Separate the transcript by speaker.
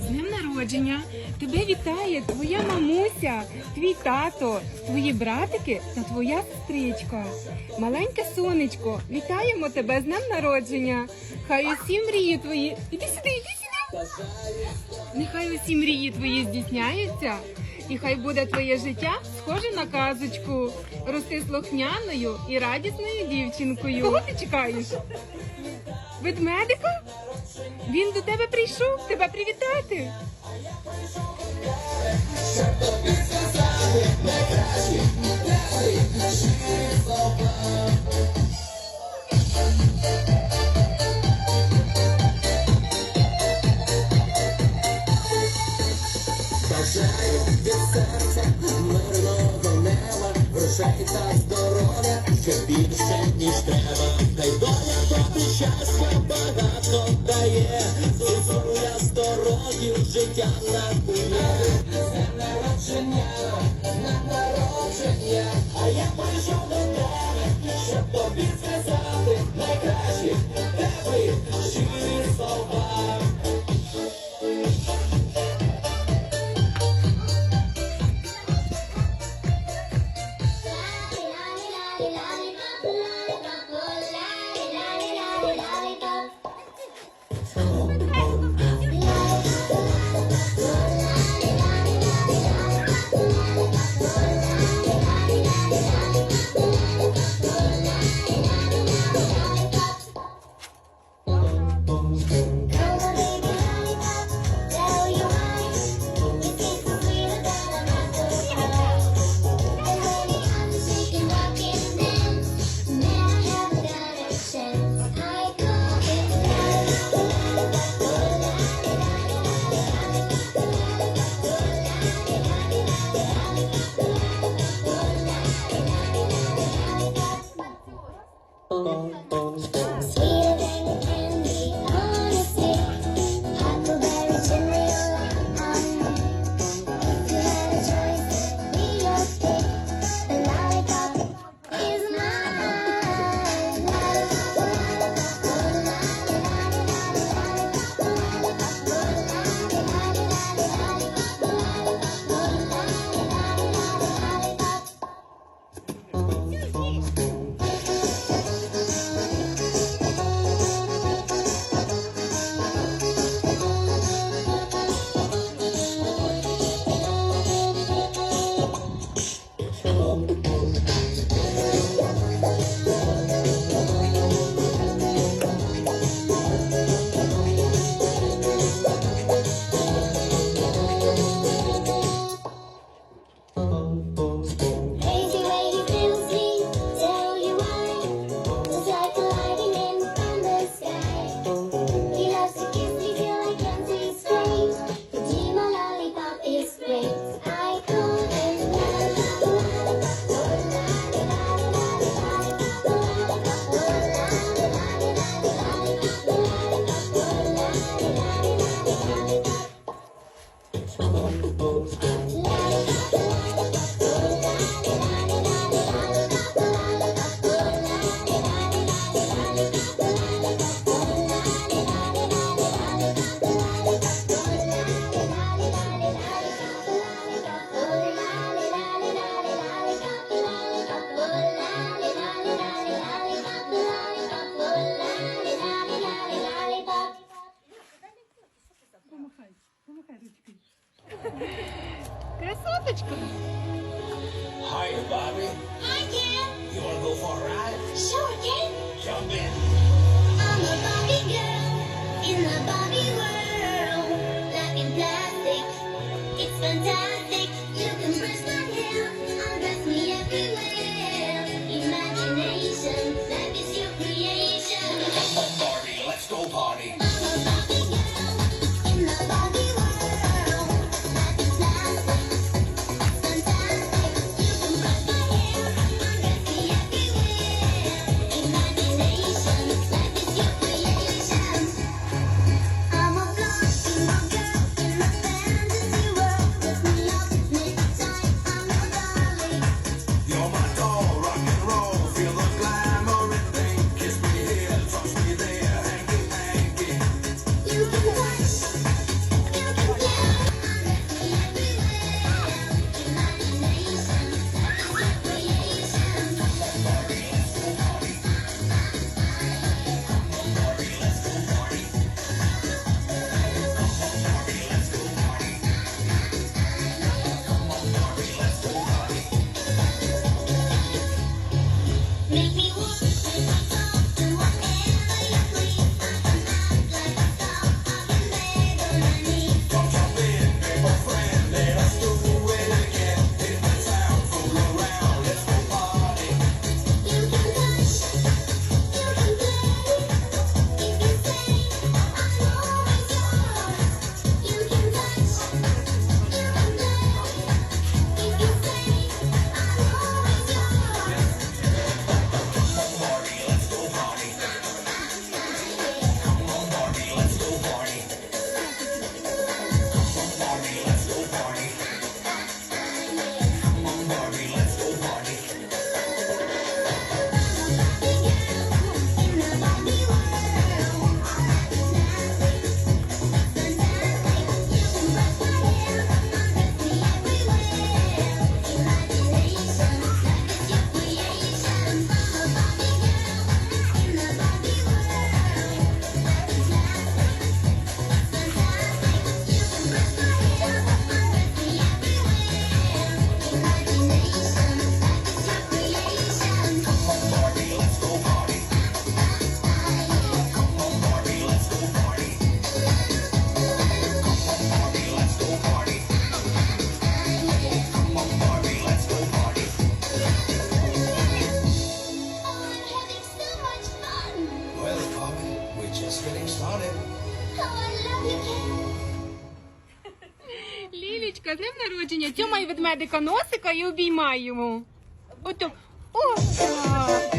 Speaker 1: З днем народження тебе вітає твоя мамуся, твій тато, твої братики та твоя сестричка. Маленьке сонечко, вітаємо тебе з днем народження. Хай усі мрії твої. Іди сюди, іди сюди. Нехай усі мрії твої здійсняються, і хай буде твоє життя схоже на казочку. Рости слухняною і радісною дівчинкою. Кого ти чекаєш? Ведмедика? Він до тебе прийшов тебе привітати.
Speaker 2: Бажаю від серця мирного неба, та здоров'я, ще більше, років життя
Speaker 1: Красоточка.
Speaker 2: Hi, Bobby.
Speaker 3: Hi, Ken.
Speaker 2: You wanna go for a ride?
Speaker 3: Sure, Ken.
Speaker 2: Jump in.
Speaker 4: Getting started.
Speaker 2: Oh, I love you, Ken.
Speaker 1: Лілічка, з днем народження. Тьомай ведмедика носика і обіймай йому. Ото. О, так.